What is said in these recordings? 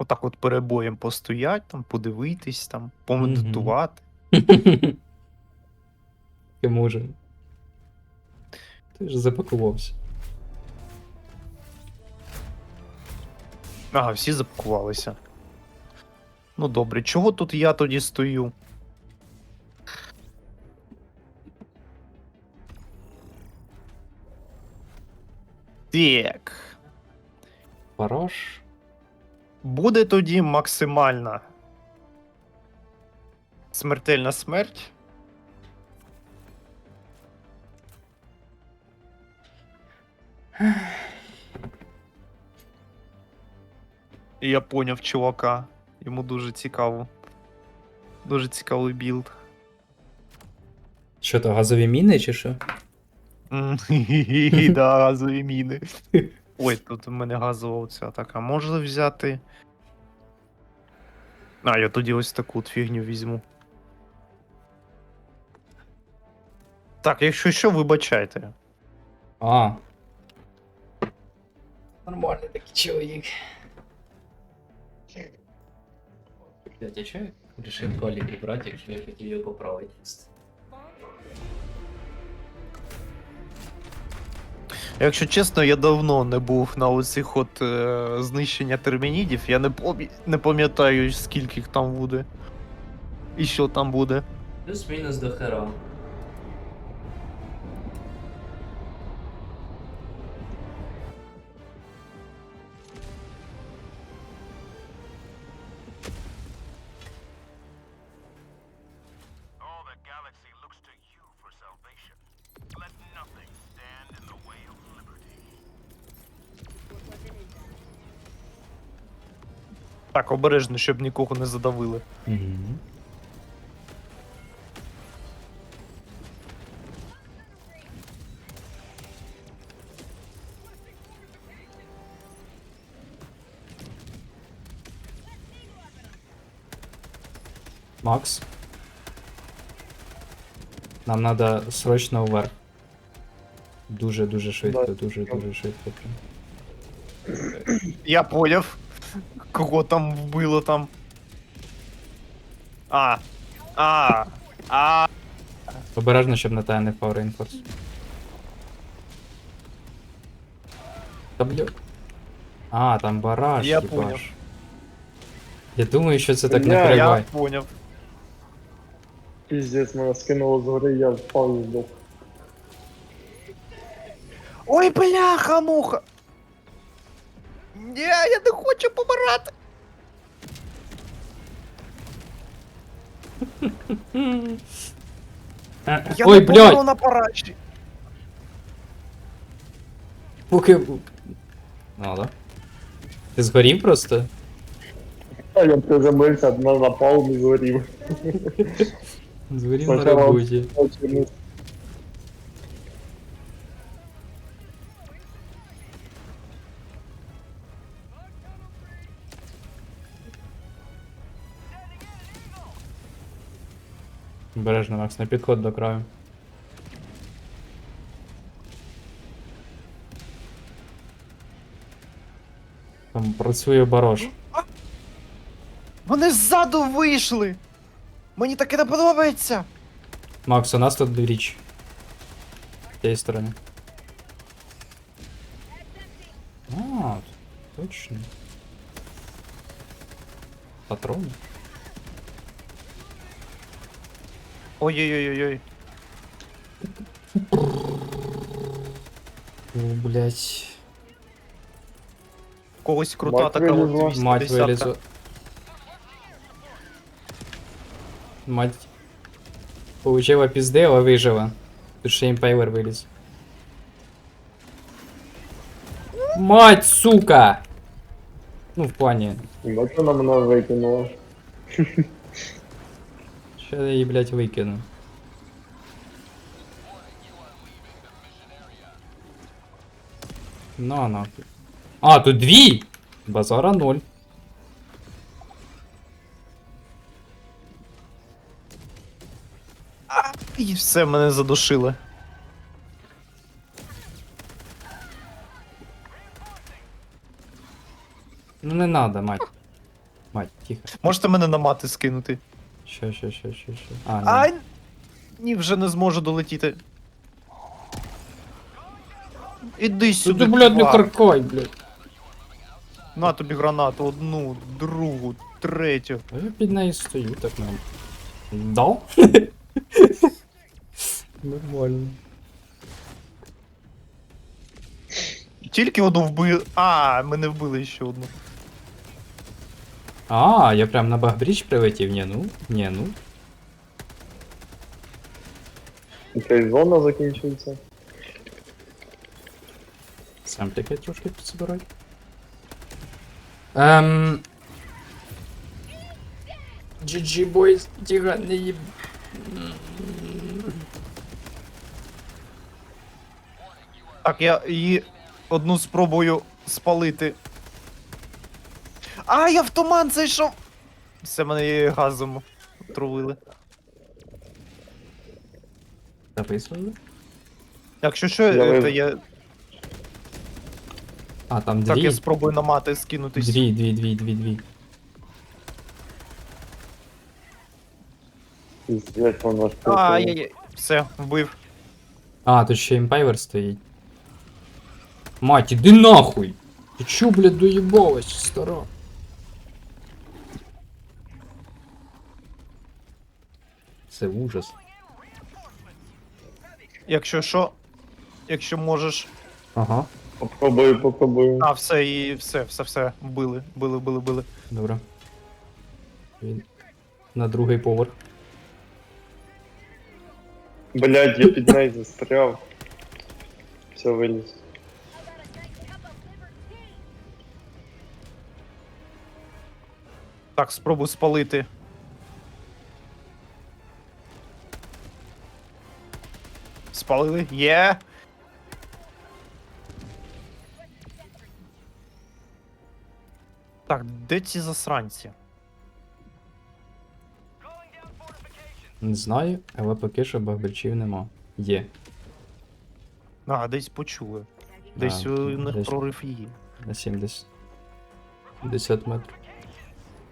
Отак от перебоєм постоять, там, подивитись, там, помедитувати. Я можу. Ти ж запакувався. Ага, всі запакувалися. Ну добре, чого тут я тоді стою? Так. Параш. Буде тоді максимальна смертельна смерть. І я поняв чувака. Йому дуже цікаво. Дуже цікавий білд. Що то, газові міни чи що? Да, газові міни. Ой, тут у мене газова оця атака. Можна взяти. А, я тоді ось таку от фігню візьму. Так, якщо що, вибачайте. А. Нормальний такий чоловік. Блять, я чого решив Колі прибрати, якщо я хотів його поправити? Якщо чесно, я давно не був на оцих от е, знищення термінідів. Я не, помі- не пам'ятаю, скільки їх там буде. І що там буде. Плюс-мінус до хера. Так, обережно, щоб нікого не задавили. Угу. Макс. Нам надо срочно вверх. Дуже-дуже швидко, дуже-дуже швидко. Я поняв. Кого там вбило там. А. А. А. Обережно, щоб на тебе не впав рейнфорс. Та бля. А, там бараж, Я їбаш. поняв. Я думаю, що це так Бля, не Я перебивай. поняв. Піздець, мене скинуло з гори, я впав і здох. Ой, бляха, муха. Ні, я не хочу помирати. Е, Я Ой, не помру блядь! на параші. Поки. Ну, да. Ти згорів просто? А я приземлився на напал і згорів. Згорів на Спочатку- роботі. Чому? Обережно, Макс, на підход до краю. Там працює барош. Вони ззаду вийшли. Мені таке не подобається. Макс, у нас тут річ. З тієї сторони. А, точно. Патрони. Ой-ой-ой-ой. О, блять. Когось крута Мать така от вилізла. 210 Мать вилізу. Мать. Получила пізди, але вижила. Тут ще імпейлер виліз. Мать, сука! Ну, в плані. Бачу, вона мене викинула. Ще я її, блядь, викину. На, нахуй. А, тут дві! Базара ноль. І все, мене задушили. Ну не надо, мать. Мать, тихо. Можете мене на мати скинути? Що, що, що, що, що. А, ні. Ай! Ні, вже не зможу долетіти. Іди сюди. ти, блядь, не тварь. каркай, блядь. На тобі гранату, одну, другу, третю. А я під нею стою, так нам. Да? Нормально. Тільки одну вбили. А, ми не вбили ще одну. А, я прям на Бахбріч прилетів, ні, ну, ні, ну. Окей, зона закінчується. Сам таке трошки підсобирай. Ем... GG boys, тіга не їб... Так, я її одну спробую спалити. А, я в туман зайшов! Все мене газом отруїли. Записували? Якщо що, Я я, вив- то я, А, там так дві? я спробую на мати скинутись. Дві, дві, дві, дві, дві. Ж А, я, я, все, вбив. А, тут ще імпайвер стоїть. Мать, іди нахуй! Ти чо, блядь, доїбалась, стара? Це ужас. Якщо що, якщо можеш. Ага. Попробую, попробую. А, все, і все, все, все, вбили, били, били, били. Добре. Він на другий поверх. Блядь, я під нею застряв. Все, виліз. Так, спробуй спалити. Спалили? Є. Так, де ці засранці? Не знаю, але поки що багбричів нема. Є. А, десь почули. Десь А, у них десь. прорив є. На 70. 50 метрів.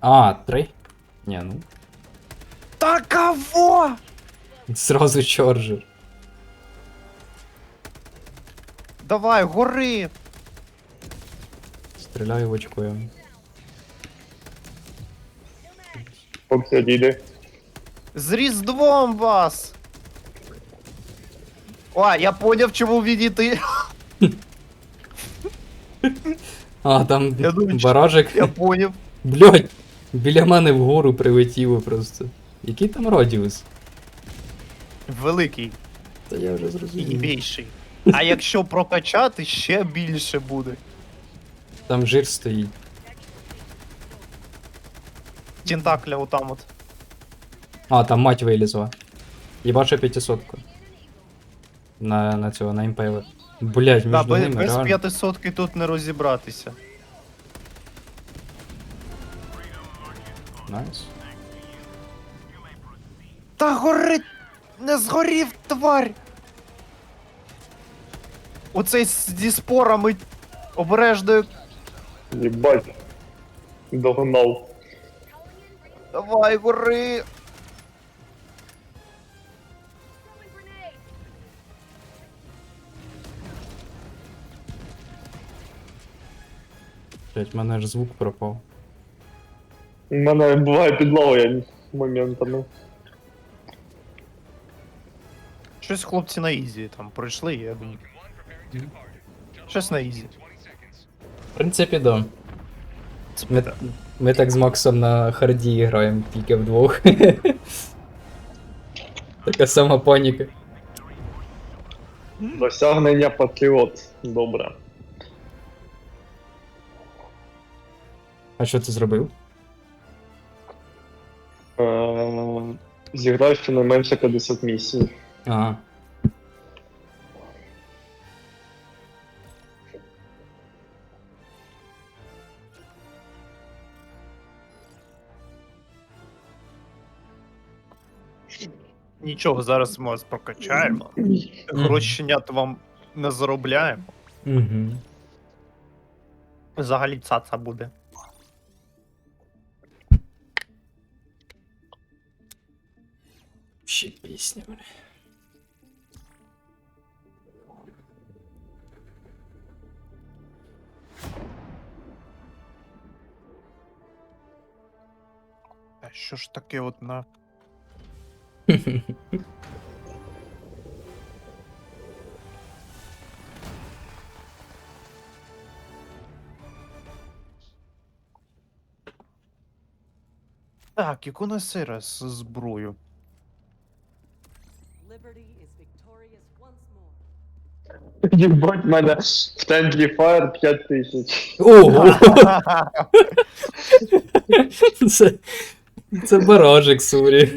А, три? Ні, ну. Та кого? Зразу чоржер. Давай, гори! Стріляю в очко. я. Фоксі одійде. З Різдвом вас! О, я поняв, чому відійти. А, там Я думаю, що- баражик. Я поняв. Блять! Біля мене вгору прилетіло просто. Який там радіус? Великий Та я вже і зрозумів. більший. А якщо прокачати, ще більше буде. Там жир стоїть. Тентакля отам от. А, там мать вилізла. Єбачу 500 На, на цього, на імпейлер. Блять, між Да, без, ними без реально. п'ятисотки тут не розібратися. Найс. Та горить! Не згорів, тварь! Оцей з- зі спорами обережно. Єбать. Догнав. Давай, гори! Блять, в мене ж звук пропав. У мене буває підловлення моментами. Щось хлопці на ізі там пройшли, я думаю. Щось на ізі. В принципі, да. Ми, ми так з Максом на харді граємо тільки вдвох. Така сама паніка. Досягнення патріот. Добре. А що ти зробив? Е, Зіграв щонайменше 50 місій. Ага. Нічого, зараз ми вас прокачаємо. Грошенят вам не заробляємо. Угу. Взагалі цаца буде. Ще пісня, бля. Що ж таке от на так, яку на цей раз зброю? Liberty is victorious once more. В мене в Friendly Fire 5000. Ого! це, це баражик, сурі.